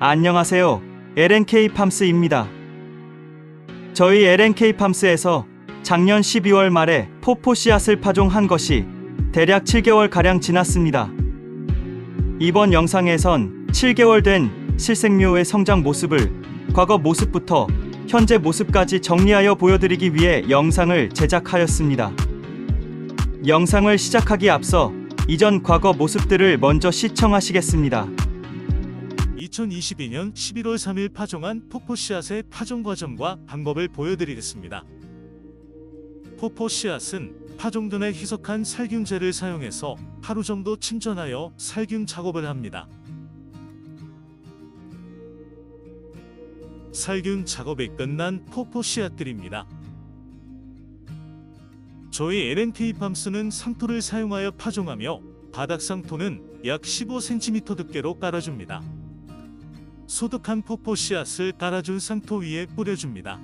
안녕하세요. LNK 팜스입니다. 저희 LNK 팜스에서 작년 12월 말에 포포 씨앗을 파종한 것이 대략 7개월 가량 지났습니다. 이번 영상에선 7개월 된 실생묘의 성장 모습을 과거 모습부터 현재 모습까지 정리하여 보여드리기 위해 영상을 제작하였습니다. 영상을 시작하기 앞서 이전 과거 모습들을 먼저 시청하시겠습니다. 2022년 11월 3일 파종한 포포 씨앗의 파종 과정과 방법을 보여드리겠습니다. 포포 씨앗은 파종 전에 희석한 살균제를 사용해서 하루 정도 침전하여 살균 작업을 합니다. 살균 작업이 끝난 포포 씨앗들입니다. 저희 LNK 팜스는 상토를 사용하여 파종하며 바닥 상토는 약 15cm 두께로 깔아줍니다. 소득한 포포 씨앗을 깔아준 상토 위에 뿌려줍니다.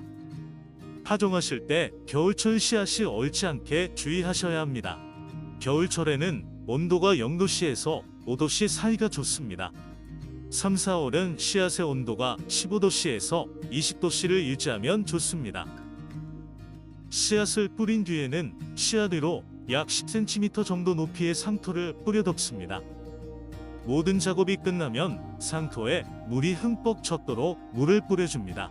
파종하실 때 겨울철 씨앗이 얽지 않게 주의하셔야 합니다. 겨울철에는 온도가 0도씨에서 5도씨 사이가 좋습니다. 3, 4월은 씨앗의 온도가 15도씨에서 20도씨를 유지하면 좋습니다. 씨앗을 뿌린 뒤에는 씨앗 위로 약 10cm 정도 높이의 상토를 뿌려 덮습니다. 모든 작업이 끝나면 상토에 물이 흠뻑 젖도록 물을 뿌려줍니다.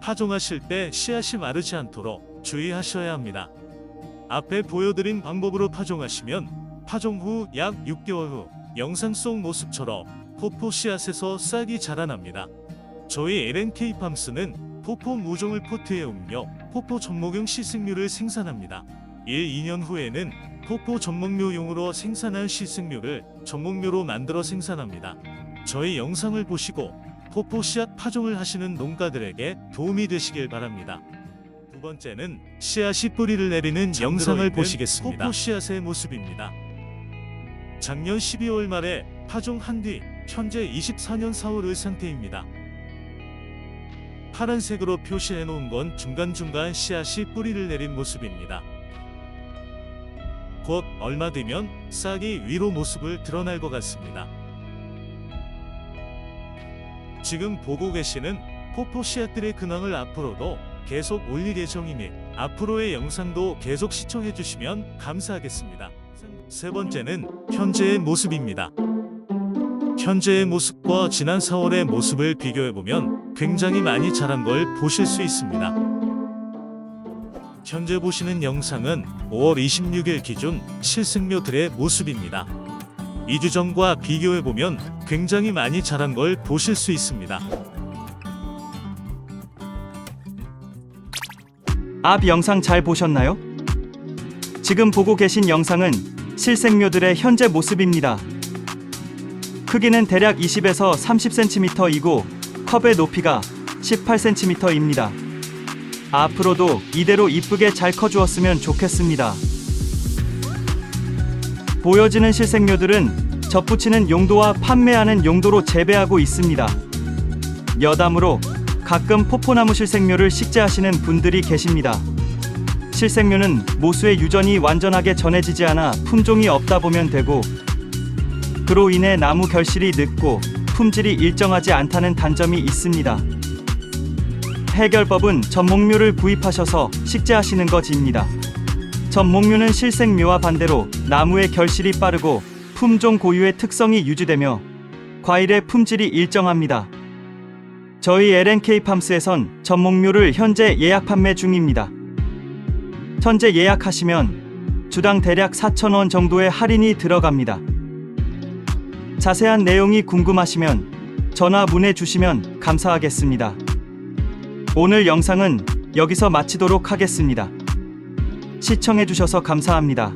파종하실 때 씨앗이 마르지 않도록 주의하셔야 합니다. 앞에 보여드린 방법으로 파종하시면 파종 후 약 6개월 후 영상 속 모습처럼 포포 씨앗에서 싹이 자라납니다. 저희 LNK 팜스는 포포 모종을 포트에 옮겨 포포 전목용 시승류를 생산합니다. 1, 2년 후에는 포포 전목묘용으로 생산한 시승류를 전목묘로 만들어 생산합니다. 저희 영상을 보시고 포포 씨앗 파종을 하시는 농가들에게 도움이 되시길 바랍니다. 두 번째는 씨앗이 뿌리를 내리는 영상을 보시겠습니다. 포포 씨앗의 모습입니다. 작년 12월 말에 파종한 뒤 현재 24년 4월의 상태입니다. 파란색으로 표시해 놓은 건 중간중간 씨앗이 뿌리를 내린 모습입니다. 곧 얼마 뒤면 싹이 위로 모습을 드러날 것 같습니다. 지금 보고 계시는 포포 씨앗들의 근황을 앞으로도 계속 올릴 예정이니 앞으로의 영상도 계속 시청해 주시면 감사하겠습니다. 세 번째는 현재의 모습입니다. 현재의 모습과 지난 4월의 모습을 비교해 보면 굉장히 많이 자란 걸 보실 수 있습니다. 현재 보시는 영상은 5월 26일 기준 실승묘들의 모습입니다. 2주 전과 비교해 보면 굉장히 많이 자란 걸 보실 수 있습니다. 앞 영상 잘 보셨나요? 지금 보고 계신 영상은 실생묘들의 현재 모습입니다. 크기는 대략 20에서 30cm이고 컵의 높이가 18cm입니다. 앞으로도 이대로 이쁘게 잘 커주었으면 좋겠습니다. 보여지는 실생묘들은 접붙이는 용도와 판매하는 용도로 재배하고 있습니다. 여담으로 가끔 포포나무 실생묘를 식재하시는 분들이 계십니다. 실생묘는 모수의 유전이 완전하게 전해지지 않아 품종이 없다 보면 되고 그로 인해 나무 결실이 늦고 품질이 일정하지 않다는 단점이 있습니다. 해결법은 전목묘를 구입하셔서 식재하시는 것입니다. 전목묘는 실생묘와 반대로 나무의 결실이 빠르고 품종 고유의 특성이 유지되며 과일의 품질이 일정합니다. 저희 LNK 팜스에선 전목묘를 현재 예약 판매 중입니다. 현재 예약하시면 주당 대략 4,000원 정도의 할인이 들어갑니다. 자세한 내용이 궁금하시면 전화 문의 주시면 감사하겠습니다. 오늘 영상은 여기서 마치도록 하겠습니다. 시청해주셔서 감사합니다.